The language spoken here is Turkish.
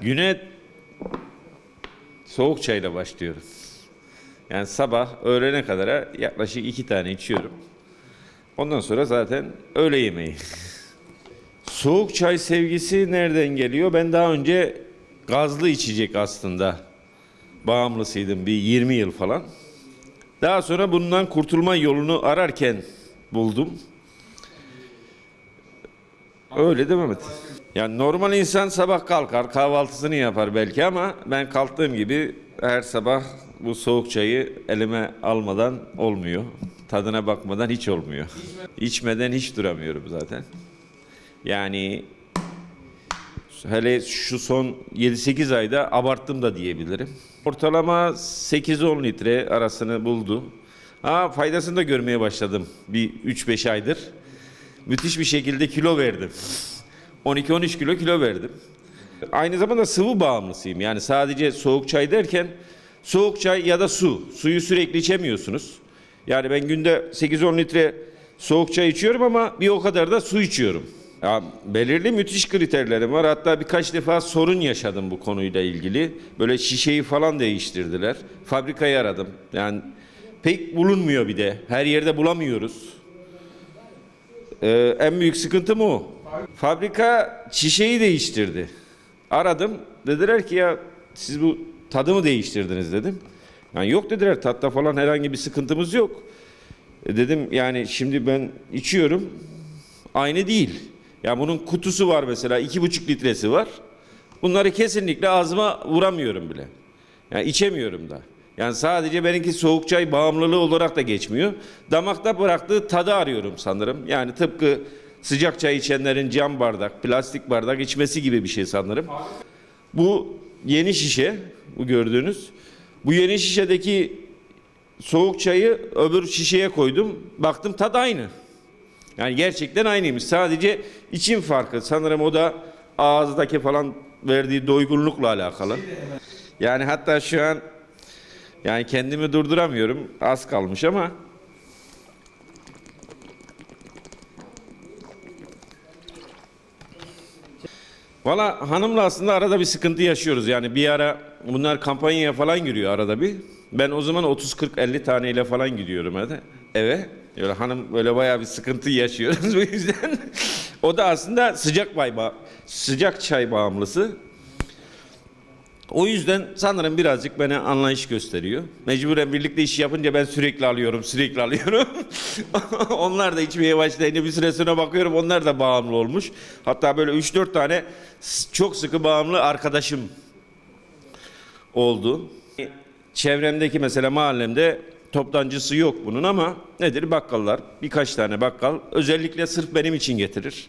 Güne soğuk çayla başlıyoruz. Yani sabah öğlene kadar yaklaşık iki tane içiyorum. Ondan sonra zaten öğle yemeği. Soğuk çay sevgisi nereden geliyor? Ben daha önce gazlı içecek aslında bağımlısıydım bir 20 yıl falan. Daha sonra bundan kurtulma yolunu ararken buldum. Öyle değil mi Mehmet? Yani normal insan sabah kalkar kahvaltısını yapar belki ama ben kalktığım gibi her sabah bu soğuk çayı elime almadan olmuyor. Tadına bakmadan hiç olmuyor. İçmeden hiç duramıyorum zaten. Yani hele şu son 7-8 ayda abarttım da diyebilirim. Ortalama 8-10 litre arasını buldu. Ha, faydasını da görmeye başladım bir 3-5 aydır. Müthiş bir şekilde kilo verdim. 12-13 kilo kilo verdim. Aynı zamanda sıvı bağımlısıyım. Yani sadece soğuk çay derken soğuk çay ya da su. Suyu sürekli içemiyorsunuz. Yani ben günde 8-10 litre soğuk çay içiyorum ama bir o kadar da su içiyorum. Ya belirli müthiş kriterlerim var. Hatta birkaç defa sorun yaşadım bu konuyla ilgili. Böyle şişeyi falan değiştirdiler. Fabrikayı aradım. Yani pek bulunmuyor bir de. Her yerde bulamıyoruz. Ee, en büyük sıkıntım o. Fabrika şişeyi değiştirdi. Aradım. Dediler ki ya siz bu tadı mı değiştirdiniz dedim. Yani yok dediler tatta falan herhangi bir sıkıntımız yok. E dedim yani şimdi ben içiyorum. Aynı değil. Ya bunun kutusu var mesela iki buçuk litresi var. Bunları kesinlikle ağzıma vuramıyorum bile. Yani içemiyorum da. Yani sadece benimki soğuk çay bağımlılığı olarak da geçmiyor. Damakta bıraktığı tadı arıyorum sanırım. Yani tıpkı sıcak çay içenlerin cam bardak, plastik bardak içmesi gibi bir şey sanırım. Bu yeni şişe, bu gördüğünüz. Bu yeni şişedeki soğuk çayı öbür şişeye koydum. Baktım tad aynı. Yani gerçekten aynıymış. Sadece içim farkı. Sanırım o da ağızdaki falan verdiği doygunlukla alakalı. Yani hatta şu an yani kendimi durduramıyorum. Az kalmış ama Valla hanımla aslında arada bir sıkıntı yaşıyoruz. Yani bir ara bunlar kampanyaya falan giriyor arada bir. Ben o zaman 30 40 50 taneyle falan gidiyorum hadi eve. Öyle hanım böyle bayağı bir sıkıntı yaşıyoruz bu yüzden. o da aslında sıcak bay ba- sıcak çay bağımlısı. O yüzden sanırım birazcık bana anlayış gösteriyor. Mecburen birlikte iş yapınca ben sürekli alıyorum, sürekli alıyorum. onlar da içmeye başlayınca bir süre sonra bakıyorum onlar da bağımlı olmuş. Hatta böyle 3-4 tane çok sıkı bağımlı arkadaşım oldu. Çevremdeki mesela mahallemde toptancısı yok bunun ama nedir bakkallar birkaç tane bakkal özellikle sırf benim için getirir.